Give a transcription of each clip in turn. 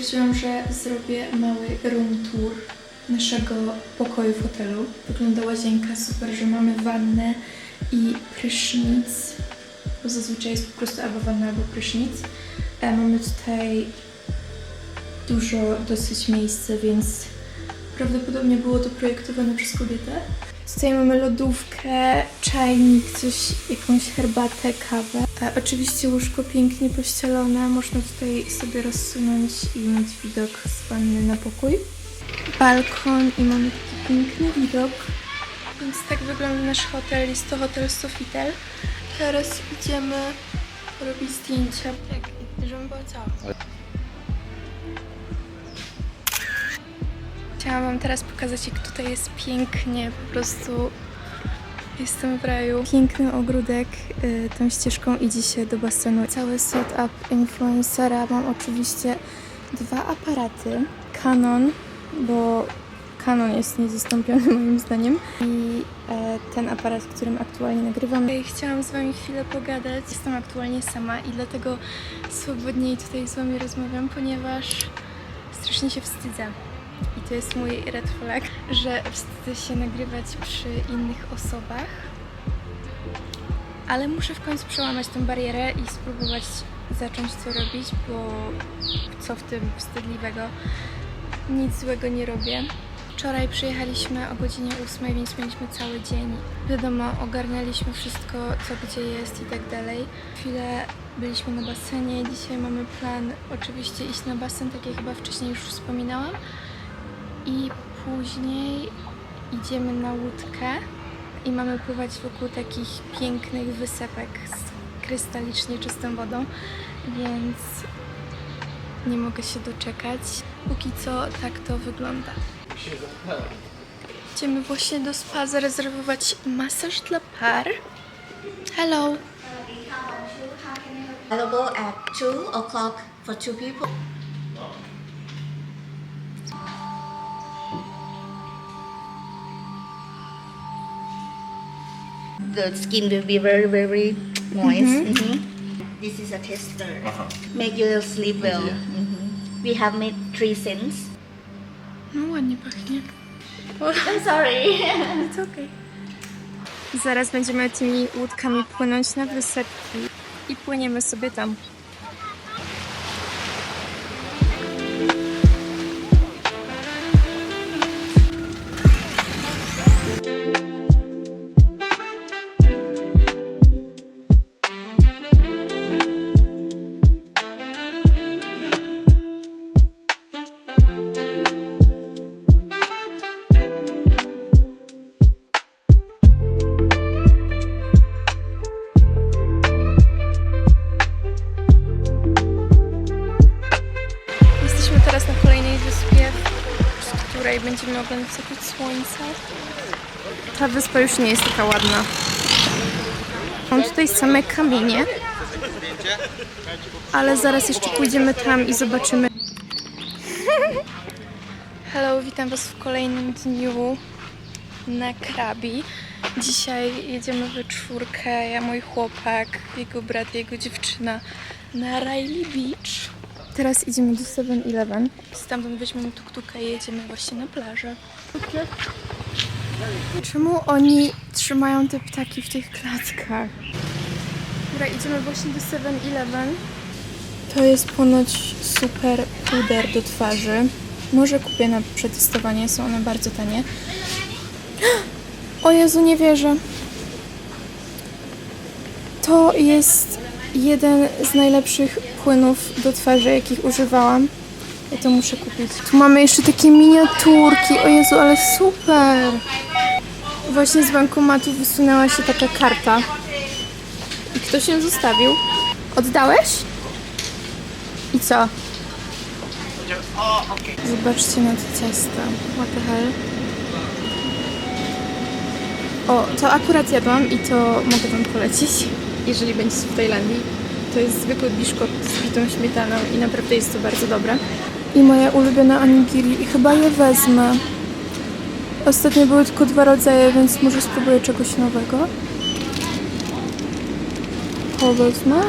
Stwierdziłam, że zrobię mały room tour naszego pokoju w hotelu. Wygląda łazienka super, że mamy wannę i prysznic, bo zazwyczaj jest po prostu albo wanna, albo prysznic. E, mamy tutaj dużo dosyć miejsca, więc prawdopodobnie było to projektowane przez kobietę. Tutaj mamy lodówkę, czajnik, coś, jakąś herbatę, kawę. E, oczywiście łóżko pięknie pościelone, można tutaj sobie rozsunąć i mieć widok z wanny na pokój. Balkon i mamy taki piękny widok. Więc tak wygląda nasz hotel, jest to hotel Sofitel. Teraz idziemy robić zdjęcia. Tak, żeby było całe. Chciałam Wam teraz pokazać, jak tutaj jest pięknie, po prostu jestem w raju. Piękny ogródek, y, tą ścieżką idzie się do basenu. Cały setup influencera, mam oczywiście dwa aparaty. Canon, bo Canon jest niezastąpiony moim zdaniem i e, ten aparat, którym aktualnie nagrywam. Chciałam z Wami chwilę pogadać. Jestem aktualnie sama i dlatego swobodniej tutaj z Wami rozmawiam, ponieważ strasznie się wstydzę. I to jest mój red flag, że wstydzę się nagrywać przy innych osobach. Ale muszę w końcu przełamać tę barierę i spróbować zacząć to robić, bo co w tym wstydliwego? Nic złego nie robię. Wczoraj przyjechaliśmy o godzinie 8, więc mieliśmy cały dzień. Wiadomo, ogarnialiśmy wszystko, co gdzie jest i tak dalej. Chwilę byliśmy na basenie. Dzisiaj mamy plan oczywiście iść na basen, tak jak chyba wcześniej już wspominałam. I później idziemy na łódkę i mamy pływać wokół takich pięknych wysepek z krystalicznie czystą wodą, więc nie mogę się doczekać. Póki co tak to wygląda. Idziemy właśnie do spa zarezerwować masaż dla par. Hello! available at 2 o'clock for two people. The skin will be very, very moist. Mhm. This is a tester. Make you sleep well. Mhm. We have made three scents. No ładnie pachnie. I'm sorry. It's okay. Zaraz będziemy tymi łódkami płynąć na wysepki i płyniemy sobie tam. Będziemy oglądać słońca. Ta wyspa już nie jest taka ładna. Mam tutaj same kamienie, ale zaraz jeszcze pójdziemy tam i zobaczymy. Hello, witam Was w kolejnym dniu na Krabi. Dzisiaj jedziemy we czwórkę, ja, mój chłopak, jego brat, jego dziewczyna na Riley Beach. Teraz idziemy do 7-Eleven. Stamtąd weźmiemy tuktuka i jedziemy właśnie na plażę. Czemu oni trzymają te ptaki w tych klatkach? Dobra, idziemy właśnie do 7-Eleven. To jest ponoć super puder do twarzy. Może kupię na przetestowanie, są one bardzo tanie. O Jezu, nie wierzę. To jest jeden z najlepszych płynów do twarzy, jakich używałam. Ja to muszę kupić. Tu mamy jeszcze takie miniaturki. O Jezu, ale super! Właśnie z bankomatu wysunęła się taka karta. I ktoś ją zostawił. Oddałeś? I co? Zobaczcie na te ciasta. What the hell? O, to akurat jadłam i to mogę Wam polecić, jeżeli będziecie w Tajlandii. To jest zwykły biszkop z bitą śmietaną i naprawdę jest to bardzo dobre. I moja ulubiona onigiri i chyba je wezmę. Ostatnio były tylko dwa rodzaje, więc może spróbuję czegoś nowego. To wezmę.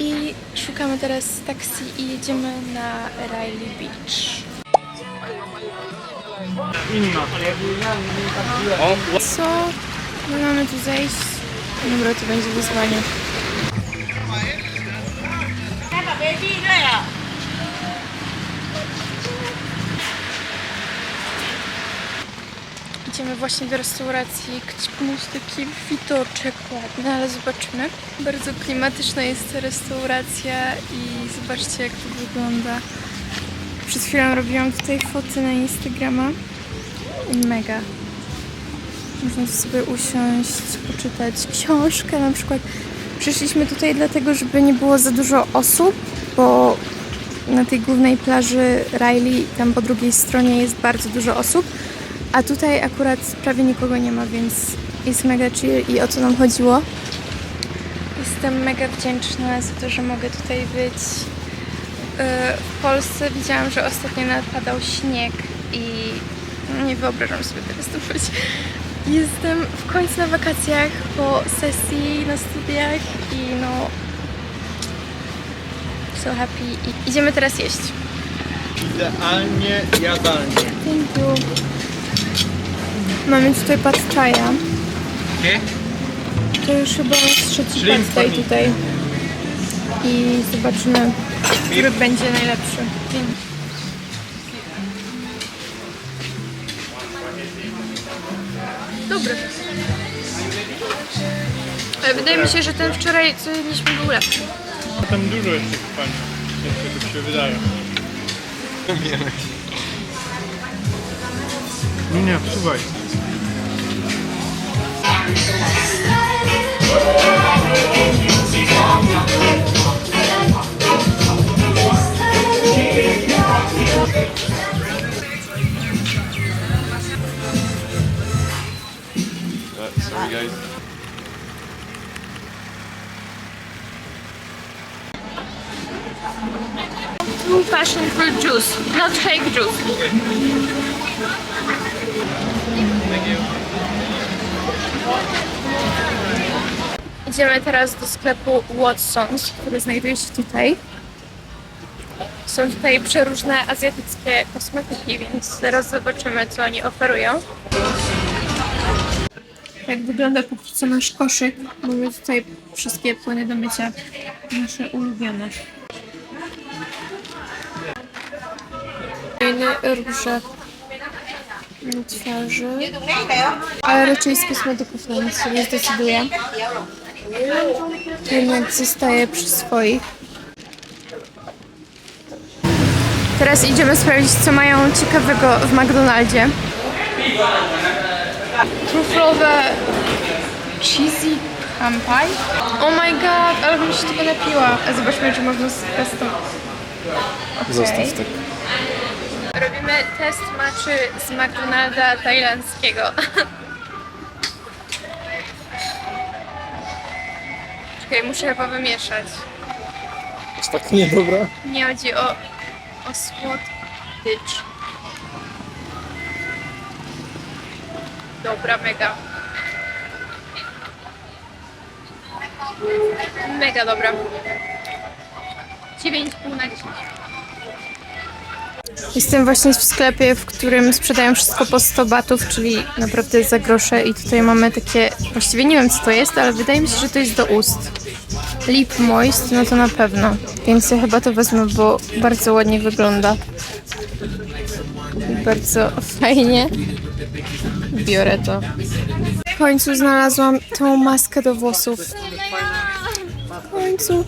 I szukamy teraz taksi i jedziemy na Riley Beach. Co? My mamy tu zejść? Dobra, to będzie wyzwanie. Idziemy właśnie do restauracji, gdzie jest taki widoczek ładny, ale zobaczymy. Bardzo klimatyczna jest ta restauracja i zobaczcie jak to wygląda. Przed chwilą robiłam tutaj foty na Instagrama mega. Można sobie usiąść, poczytać książkę na przykład. Przyszliśmy tutaj dlatego, żeby nie było za dużo osób, bo na tej głównej plaży Riley, tam po drugiej stronie jest bardzo dużo osób, a tutaj akurat prawie nikogo nie ma, więc jest mega chill i o co nam chodziło. Jestem mega wdzięczna za to, że mogę tutaj być. Yy, W Polsce widziałam, że ostatnio napadał śnieg i nie wyobrażam sobie teraz tu być. Jestem w końcu na wakacjach po sesji na studiach i no so happy i idziemy teraz jeść. Idealnie jadalnie. Thank you. Mamy tutaj pad chaja. Nie? To już chyba trzeci Shrimp pad thai pani. tutaj. I zobaczymy, który będzie najlepszy. Dobry. Ale wydaje mi się, że ten wczoraj, co jedliśmy, był lepszy. Tam dużo jeszcze pani. Jeszcze tak się wydaje. No nie, słuchaj. Sorry juice, not fake juice. Idziemy teraz do sklepu Watsons, który znajduje się tutaj. Są tutaj przeróżne azjatyckie kosmetyki, więc zaraz zobaczymy, co oni oferują. Jak wygląda póki co nasz koszyk? Mamy tutaj wszystkie płyny do mycia, nasze ulubione. Fajne róże na twarzy, ale raczej z kosmetyków na nic się nie zdecyduję. Jednak zostaje przy swoich. Teraz idziemy sprawdzić, co mają ciekawego w McDonaldzie. Truflowe cheesy ham pie. Oh my god, ale bym się tego napiła. A Zobaczmy, czy można z custom. Okay. Zostaw tak. Robimy test maczy z McDonalda tajlandzkiego. Czekaj, muszę chyba wymieszać. Jest tak niedobra. Nie chodzi o, o słodycz. Dobra, mega. Mega dobra. 9,5 na 10. Jestem właśnie w sklepie, w którym sprzedają wszystko po 100 batów, czyli naprawdę za grosze i tutaj mamy takie, właściwie nie wiem co to jest, ale wydaje mi się, że to jest do ust. Lip Moist, no to na pewno, więc ja chyba to wezmę, bo bardzo ładnie wygląda. I bardzo fajnie. Biorę to. W końcu znalazłam tą maskę do włosów. W końcu.